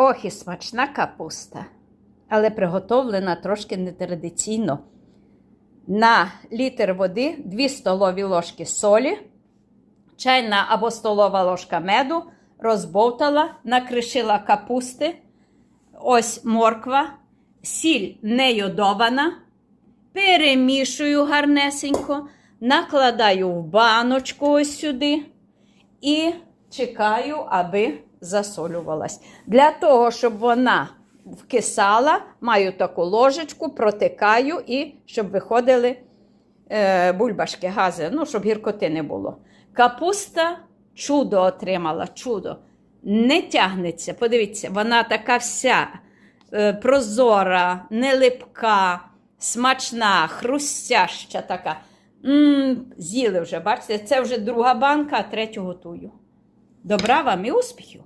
Ох, і смачна капуста, але приготовлена трошки нетрадиційно. На літр води 2 столові ложки солі, чайна або столова ложка меду, розбовтала, накришила капусти, ось морква, сіль не йодована, перемішую гарнесенько, накладаю в баночку ось сюди. І чекаю, аби засолювалась. Для того, щоб вона вкисала, маю таку ложечку, протикаю і щоб виходили е, бульбашки, гази, ну, щоб гіркоти не було. Капуста чудо отримала, чудо. Не тягнеться. Подивіться, вона така вся е, прозора, не липка, смачна, хрустяща така. м з'їли вже, бачите, це вже друга банка, а третю готую. Добра вам і успіхів!